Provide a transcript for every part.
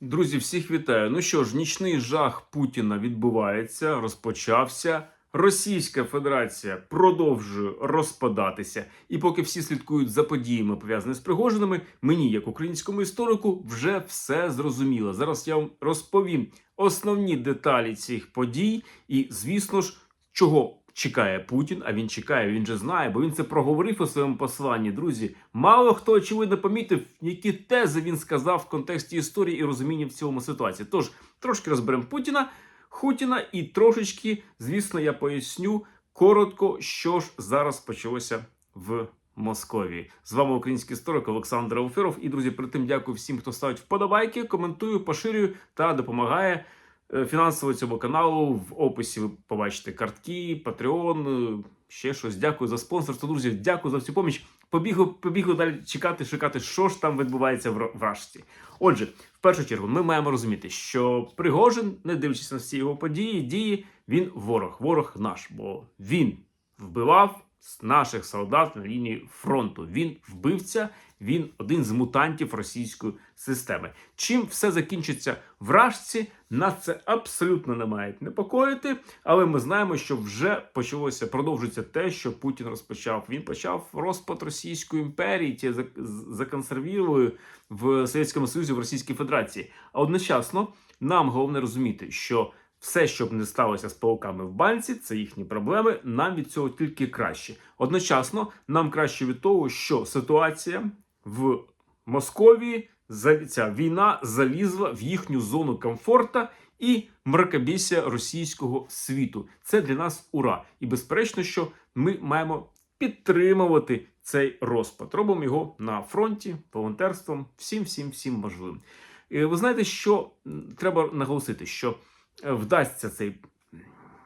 Друзі, всіх вітаю. Ну що ж, нічний жах Путіна відбувається, розпочався. Російська Федерація продовжує розпадатися. І поки всі слідкують за подіями, пов'язаними з Пригожинами, мені, як українському історику, вже все зрозуміло. Зараз я вам розповім основні деталі цих подій, і, звісно ж, чого чекає Путін. А він чекає, він же знає, бо він це проговорив у своєму посланні. Друзі, мало хто очевидно помітив, які тези він сказав в контексті історії і розуміння в цілому ситуації. Тож трошки розберемо Путіна. Хутіна, і трошечки, звісно, я поясню коротко, що ж зараз почалося в Московії. З вами український історик Олександр Алферов. І друзі, перед тим дякую всім, хто ставить вподобайки, коментую, поширюю та допомагає фінансово цьому каналу. В описі ви побачите картки, Patreon, е, ще щось. Дякую за спонсорство. Друзі, дякую за всю поміч. Побігли, побігли далі чекати, шукати, що ж там відбувається в Рашці. Отже, в першу чергу, ми маємо розуміти, що Пригожин, не дивлячись на всі його події, дії, він ворог, ворог наш, бо він вбивав наших солдат на лінії фронту. Він вбивця, він один з мутантів російської системи. Чим все закінчиться в Рашці, нас це абсолютно не має непокоїти, але ми знаємо, що вже почалося, продовжується те, що Путін розпочав. Він почав розпад Російської імперії, ті законсервірували в Совєтському Союзі в Російській Федерації. А одночасно нам головне розуміти, що все, що б не сталося з пауками в банці, це їхні проблеми. Нам від цього тільки краще. Одночасно, нам краще від того, що ситуація в Московії ця війна залізла в їхню зону комфорта і мракобісія російського світу. Це для нас ура. І безперечно, що ми маємо підтримувати цей розпад. Робимо його на фронті, волонтерством, всім, всім, всім можливим. І ви знаєте, що треба наголосити, що е, вдасться цей.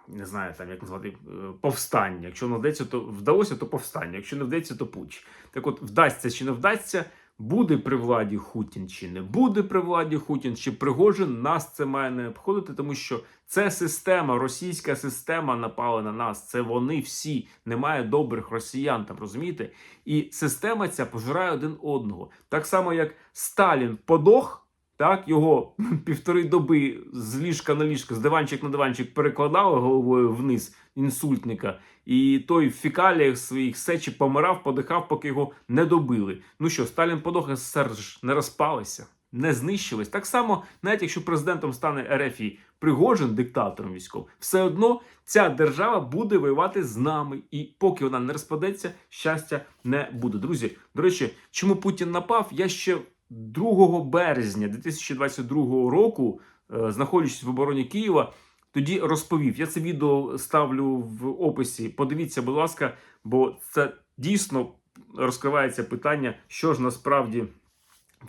Не знаю, там як назвати е, повстання. Якщо не вдається, то вдалося, то повстання. Якщо не вдається, то пуч. Так от, вдасться чи не вдасться, буде при владі Хутін чи не буде при владі Хутін, чи Пригожин, нас це має не обходити, тому що це система, російська система напала на нас. Це вони всі. Немає добрих росіян, там розумієте? І система ця пожирає один одного. Так само, як Сталін подох. Так, його півтори доби з ліжка на ліжко, з диванчик на диванчик перекладали головою вниз інсультника, і той в фікаліях своїх сечі помирав, подихав, поки його не добили. Ну що, Сталін подох, СССР ж не розпалися, не знищились. Так само, навіть якщо президентом стане РФ Пригожин, диктатором військовим, все одно ця держава буде воювати з нами. І поки вона не розпадеться, щастя не буде. Друзі, до речі, чому Путін напав? Я ще 2 березня 2022 року, е, знаходячись в обороні Києва, тоді розповів. Я це відео ставлю в описі. Подивіться, будь ласка, бо це дійсно розкривається питання, що ж насправді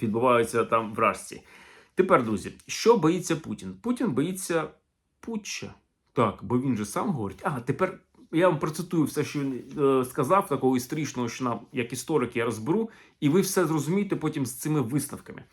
відбувається там в Рашці. Тепер, друзі, що боїться Путін? Путін боїться путча. Так, бо він же сам говорить. А тепер я вам процитую все, що він е, сказав, такого історичного, що нам, як історик, я розберу, і ви все зрозумієте потім з цими висновками.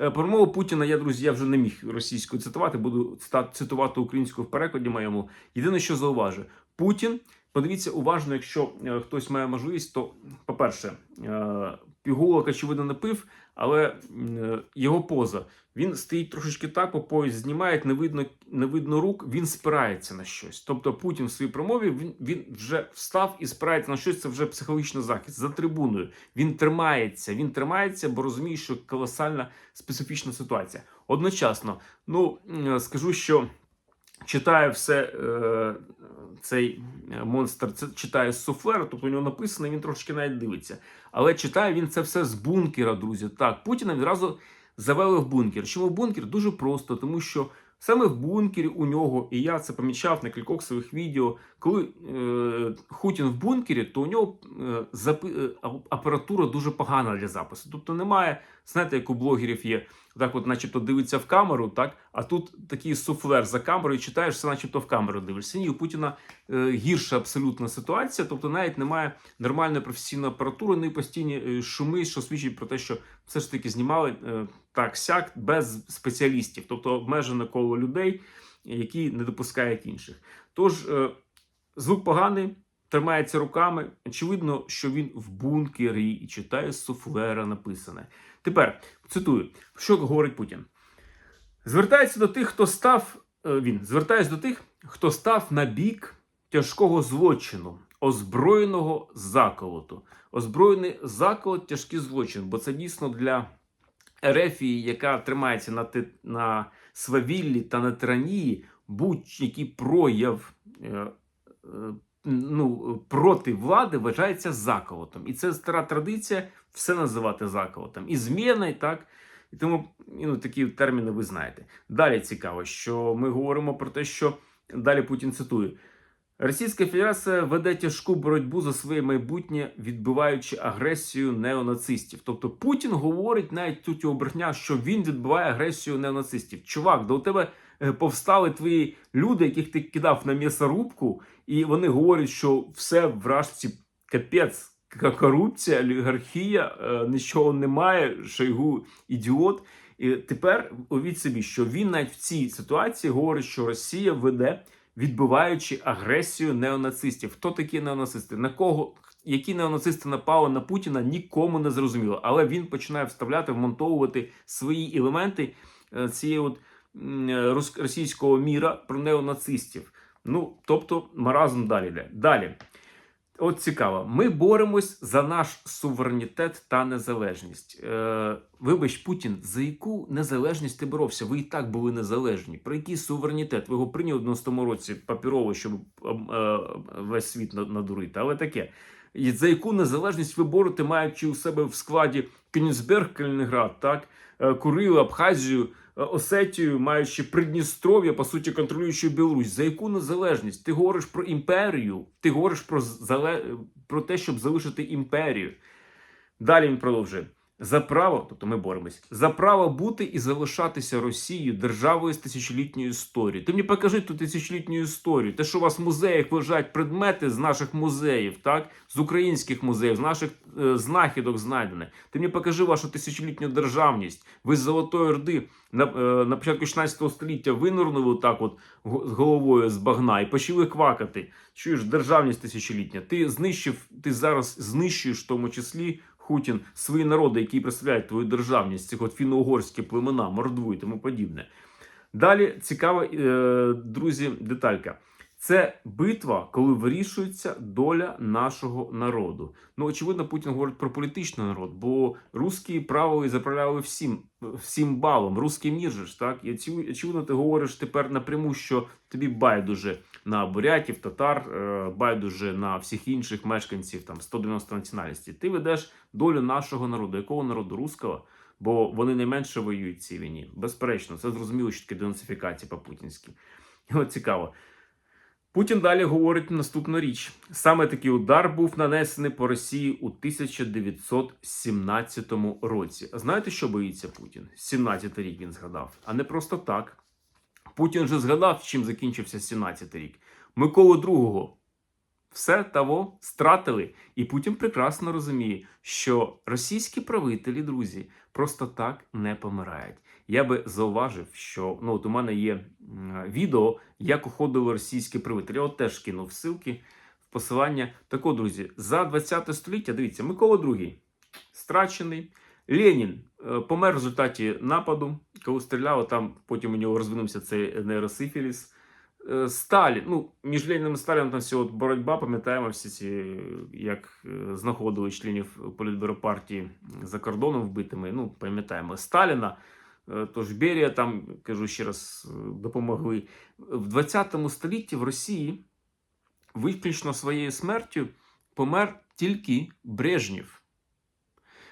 Е, Промову Путіна я, друзі, я вже не міг російською цитувати, буду цитувати українську в перекладі моєму. Єдине, що зауважу, Путін, подивіться уважно, якщо е, хтось має можливість, то, по-перше, е, пігулок, очевидно, не пив, але е, його поза. Він стоїть трошечки так, по пояс знімає, не видно, не видно рук, він спирається на щось. Тобто Путін в своїй промові він, він вже встав і спирається на щось, це вже психологічний захист за трибуною. Він тримається, він тримається, бо розуміє, що колосальна специфічна ситуація. Одночасно, ну скажу, що читає все е, цей е, монстр, читає з суфлера, тобто у нього написано, він трошки навіть дивиться. Але читає він це все з бункера, друзі. Так, Путіна відразу завели в бункер. Чому бункер? Дуже просто, тому що саме в бункері у нього, і я це помічав на кількох своїх відео, коли е, Хутін в бункері, то у нього е, запи- е, апаратура дуже погана для запису. Тобто немає, знаєте, як у блогерів є, так от начебто дивиться в камеру, так, а тут такий суфлер за камерою, читаєш, все начебто в камеру дивишся. Ні, у Путіна е, гірша абсолютна ситуація, тобто навіть немає нормальної професійної апаратури, ну і постійні е, шуми, що свідчить про те, що все ж таки знімали е, так сяк без спеціалістів, тобто обмежене коло людей, які не допускають інших. Тож е, звук поганий, тримається руками. Очевидно, що він в бункері і читає з суфлера написане. Тепер цитую, що говорить Путін. Звертається до тих, хто став. е, Він звертається до тих, хто став на бік тяжкого злочину, озброєного заколоту. Озброєний заколот тяжкий злочин, бо це дійсно для Ерефії, яка тримається на, на свавіллі та на тиранії, будь-який прояв е, е, ну, проти влади вважається заколотом. І це стара традиція все називати заколотом. І зміна, і так. І тому ну, такі терміни ви знаєте. Далі цікаво, що ми говоримо про те, що далі Путін цитує. Російська Федерація веде тяжку боротьбу за своє майбутнє, відбиваючи агресію неонацистів. Тобто Путін говорить навіть тут його брехня, що він відбиває агресію неонацистів. Чувак, да у тебе повстали твої люди, яких ти кидав на м'ясорубку, і вони говорять, що все в рашці капець, корупція, олігархія, е, нічого немає, Шойгу ідіот. І тепер уявіть собі, що він навіть в цій ситуації говорить, що Росія веде відбиваючи агресію неонацистів. Хто такі неонацисти? На кого які неонацисти напали на Путіна, нікому не зрозуміло. Але він починає вставляти, вмонтовувати свої елементи е, цієї от е, російського міра про неонацистів. Ну, тобто, маразм далі йде. Далі. От цікаво, ми боремось за наш суверенітет та незалежність. Е, вибач, Путін, за яку незалежність ти боровся? Ви і так були незалежні. Про який суверенітет? Ви його прийняли в 90-му році папірово, щоб е, е, весь світ надурити. Але таке. І за яку незалежність ви борете, маючи у себе в складі Кенігсберг, Калінінград, так? Е, Курилу, Абхазію, е, Осетію, маючи Придністров'я, по суті, контролюючи Білорусь. За яку незалежність? Ти говориш про імперію, ти говориш про, про те, щоб залишити імперію. Далі він продовжує. За право, тобто ми боремось, за право бути і залишатися Росією державою з тисячолітньою історією. Ти мені покажи ту тисячолітню історію. Те, що у вас в музеях лежать предмети з наших музеїв, так з українських музеїв, з наших е, знахідок знайдені. Ти мені покажи вашу тисячолітню державність. Ви з Золотої Орди на, е, на початку 16 століття винирнули так, от з головою з багна і почали квакати. Чуєш, державність тисячолітня. Ти знищив, ти зараз знищуєш в тому числі. Хутін, свої народи, які представляють твою державність, цих от фіно-угорські племена, мордву і тому подібне. Далі цікава, е, друзі, деталька. Це битва, коли вирішується доля нашого народу. Ну, очевидно, Путін говорить про політичний народ, бо русські правили заправляли всім, всім балом, русський мір же ж, так? І очевидно, ти говориш тепер напряму, що тобі байдуже на бурятів, татар, е, байдуже на всіх інших мешканців, там 190 національностей. Ти ведеш долю нашого народу. Якого народу? Руського? Бо вони найменше воюють в цій війні. Безперечно, це зрозуміло, що таке денацифікація по-путінськи. От цікаво. Путін далі говорить наступну річ. Саме такий удар був нанесений по Росії у 1917 році. Знаєте, що боїться Путін? 17 рік він згадав, а не просто так. Путін же згадав, чим закінчився 17 рік. Миколу II все того стратили. І Путін прекрасно розуміє, що російські правителі, друзі, просто так не помирають. Я би зауважив, що ну от у мене є відео, як уходили російські правителі. Я теж кинув ссылки в посилання. Так от, друзі, за 20 століття, дивіться, Микола II страчений. Ленін е, помер в результаті нападу, коли стріляли, там потім у нього розвинувся цей нейросифіліс. Е, Сталін, ну, між Леніном і Сталіном там всі от боротьба, пам'ятаємо всі ці, як е, знаходили членів політбюро партії за кордоном вбитими. Ну, пам'ятаємо Сталіна, тож Берія там, кажу ще раз, е, допомогли. В 20 столітті в Росії виключно своєю смертю помер тільки Брежнєв.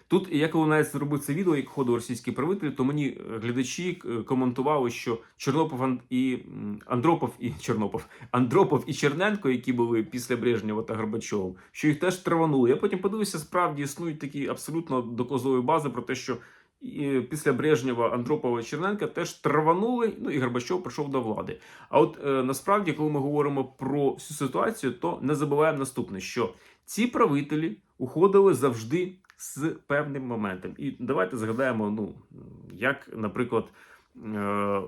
Тут я коли навіть зробив це відео, як ходив російські правителі, то мені е, глядачі е, коментували, що Чорнопов і Андропов і Чорнопов, Андропов і Черненко, які були після Брежнєва та Горбачова, що їх теж траванули. Я потім подивився, справді існують такі абсолютно доказові бази про те, що і після Брежнєва Андропова і Черненка теж траванули. Ну і Горбачов прийшов до влади. А от е, насправді, коли ми говоримо про всю ситуацію, то не забуваємо наступне: що ці правителі уходили завжди з певним моментом. І давайте згадаємо, ну як, наприклад, е, е,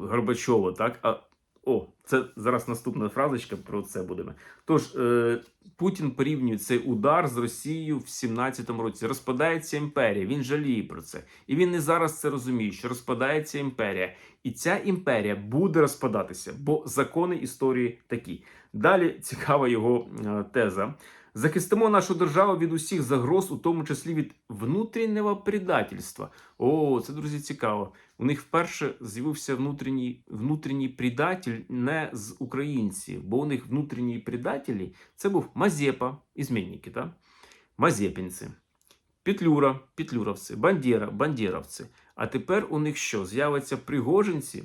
Горбачова, так а О, це зараз наступна фразочка про це будемо. Тож, е, Путін порівнює цей удар з Росією в 17-му році. Розпадається імперія. Він жаліє про це. І він не зараз це розуміє, що розпадається імперія. І ця імперія буде розпадатися, бо закони історії такі. Далі цікава його е, теза. Захистимо нашу державу від усіх загроз, у тому числі від внутрішнього предательства. О, це друзі, цікаво. У них вперше з'явився внутрішній внутрішній предатель не з українців, бо у них внутрішні предателі це був Мазепа, ізмінники, так? Мазепінці, Петлюра, петлюровці, Бандера, бандеровці. А тепер у них що? З'явиться пригожинці?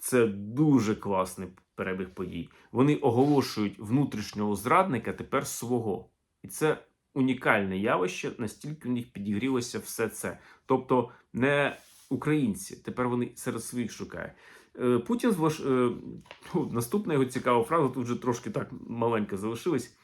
Це дуже класний перебіг подій. Вони оголошують внутрішнього зрадника тепер свого. І це унікальне явище, настільки в них підігрілося все це. Тобто не українці, тепер вони серед своїх шукають. Е, Путін зваж... е, ну, наступна його цікава фраза, тут вже трошки так маленько залишилась.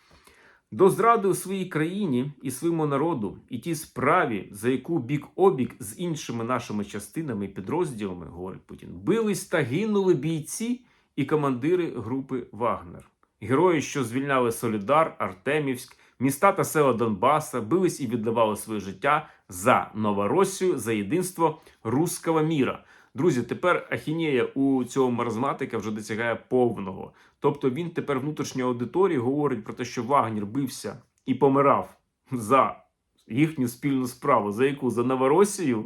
До зради у своїй країні і своєму народу, і тій справі, за яку бік обік з іншими нашими частинами і підрозділами, говорить Путін, бились та гинули бійці і командири групи Вагнер. Герої, що звільняли Солідар, Артемівськ, міста та села Донбаса, бились і віддавали своє життя за Новоросію, за єдинство руського міра. Друзі, тепер ахінея у цього маразматика вже досягає повного. Тобто він тепер внутрішньої аудиторії говорить про те, що Вагнер бився і помирав за їхню спільну справу, за яку за Новоросію.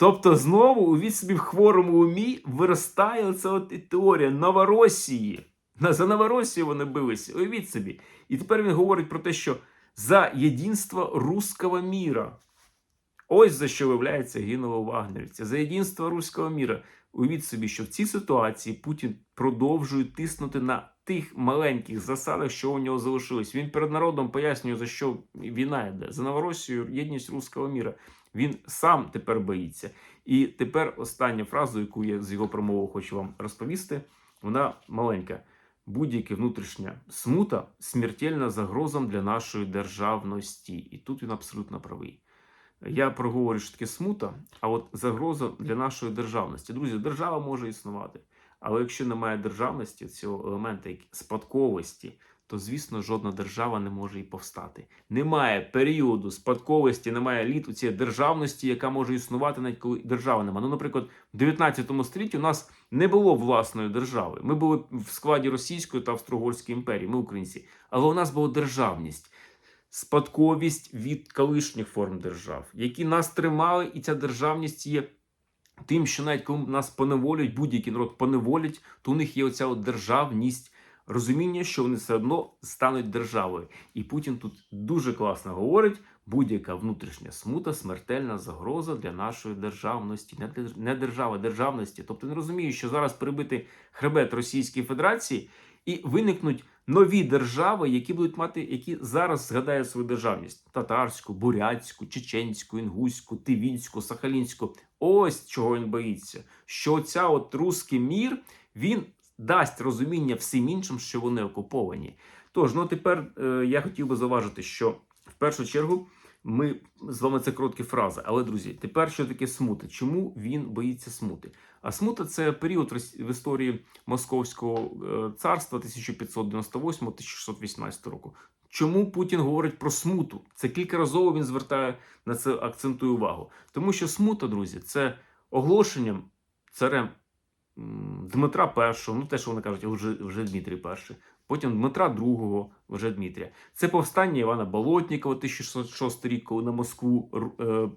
Тобто, знову у відсобі в хворому умі виростає оця от теорія Новоросії. За Новоросію вони билися. Уявіть собі. І тепер він говорить про те, що за єдинство руського міра. Ось за що виявляється гинуло вагнерівця. За єдинство руського міра. Уявіть собі, що в цій ситуації Путін продовжує тиснути на тих маленьких засадах, що у нього залишилось. Він перед народом пояснює, за що війна йде. За Новоросію, єдність руського міра. Він сам тепер боїться. І тепер остання фраза, яку я з його промови хочу вам розповісти, вона маленька. Будь-яка внутрішня смута смертельна загроза для нашої державності. І тут він абсолютно правий. Я проговорю, що таке смута, а от загроза для нашої державності. Друзі, держава може існувати. Але якщо немає державності, цього елемента спадковості, то звісно жодна держава не може і повстати. Немає періоду спадковості, немає літ у цієї державності, яка може існувати навіть коли держава немає. Ну, наприклад, в 19 столітті у нас не було власної держави. Ми були в складі Російської та Австро-Угорської імперії, ми українці, але у нас була державність. Спадковість від колишніх форм держав, які нас тримали, і ця державність є тим, що навіть коли нас поневолять, будь-який народ поневолять, то у них є оця от державність, розуміння, що вони все одно стануть державою. І Путін тут дуже класно говорить: будь-яка внутрішня смута, смертельна загроза для нашої державності, не не державності. Тобто не розумію, що зараз прибити хребет Російської Федерації і виникнуть нові держави, які будуть мати, які зараз згадають свою державність: татарську, бурятську, чеченську, інгуську, тивінську, сахалінську. Ось чого він боїться. Що ця от русський мір він дасть розуміння всім іншим, що вони окуповані. Тож, ну тепер е, я хотів би зауважити, що в першу чергу. Ми з вами це короткі фрази, але друзі, тепер що таке смута? Чому він боїться смути? А смута це період в історії Московського е, царства 1598-1618 року. Чому Путін говорить про смуту? Це кількаразово він звертає на це акцентує увагу. Тому що смута, друзі, це оголошенням царем Дмитра І, ну те, що вони кажуть, вже, вже Дмитрій І, потім Дмитра II, вже Дмитрія. Це повстання Івана Болотнікова 1606 рік, коли на Москву е,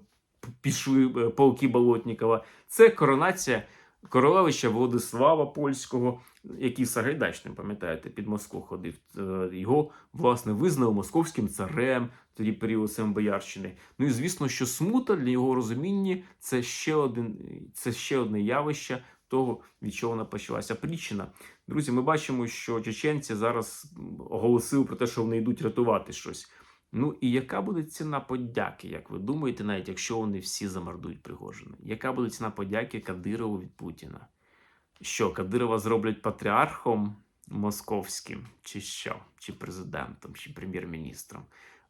пішли е, полки Болотнікова. Це коронація королевича Владислава Польського, який Сагайдачним, пам'ятаєте, під Москву ходив. Е, Його, власне, визнали московським царем, тоді період Сембоярщини. Ну і звісно, що смута для його розуміння це ще один, це ще одне явище того, від чого вона почалася причина. Друзі, ми бачимо, що чеченці зараз оголосили про те, що вони йдуть рятувати щось. Ну і яка буде ціна подяки, як ви думаєте, навіть якщо вони всі замордують Пригожина? Яка буде ціна подяки Кадирову від Путіна? Що Кадирова зроблять патріархом московським, чи що? Чи президентом, чи прем'єр-міністром?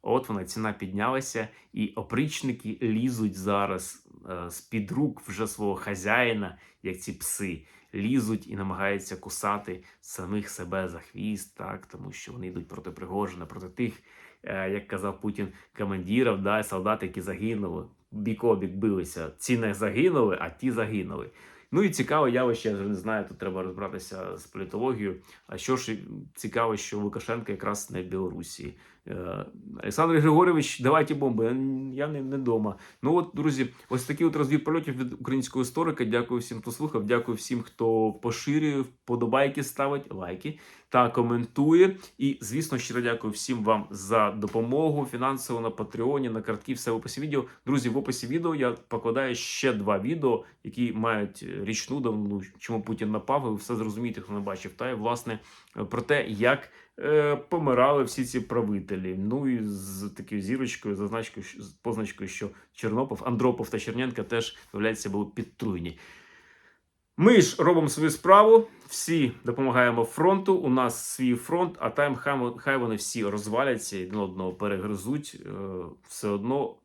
От вона ціна піднялася, і опричники лізуть зараз е, з-під рук вже свого хазяїна, як ці пси, лізуть і намагаються кусати самих себе за хвіст, так тому що вони йдуть проти Пригожина, проти тих, е, як казав Путін, командирів, да, солдат, які загинули, бік о бік билися. Ці не загинули, а ті загинули. Ну і цікаве явище, я вже не знаю, тут треба розбиратися з політологією. А що ж цікаво, що Лукашенко якраз не в Білорусі. Е, Олександр Григорович, давайте бомби. Я не, не дома. Ну от, друзі, ось такий от розвід польотів від українського історика. Дякую всім, хто слухав. Дякую всім, хто поширює, вподобайки ставить, лайки та коментує. І, звісно, щиро дякую всім вам за допомогу фінансово на Патреоні, на картки, все в описі відео. Друзі, в описі відео я покладаю ще два відео, які мають річну давну, чому Путін напав. Ви все зрозумієте, хто не бачив. Та й власне про те, як е, помирали всі ці правителі. Ну і з такою зірочкою, зазначкою, з позначкою, що Чорнопов, Андропов та Черненка теж виявляється були підтруєні. Ми ж робимо свою справу, всі допомагаємо фронту. У нас свій фронт, а там хай, вони всі розваляться і один одного перегризуть. Е, Все одно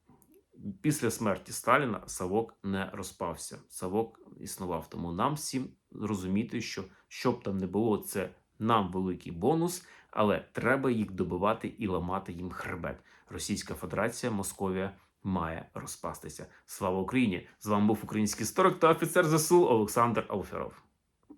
після смерті Сталіна Савок не розпався. Савок існував. Тому нам всім розуміти, що що б там не було, це нам великий бонус, але треба їх добивати і ламати їм хребет. Російська Федерація, Московія має розпастися. Слава Україні! З вами був український історик та офіцер ЗСУ Олександр Алферов.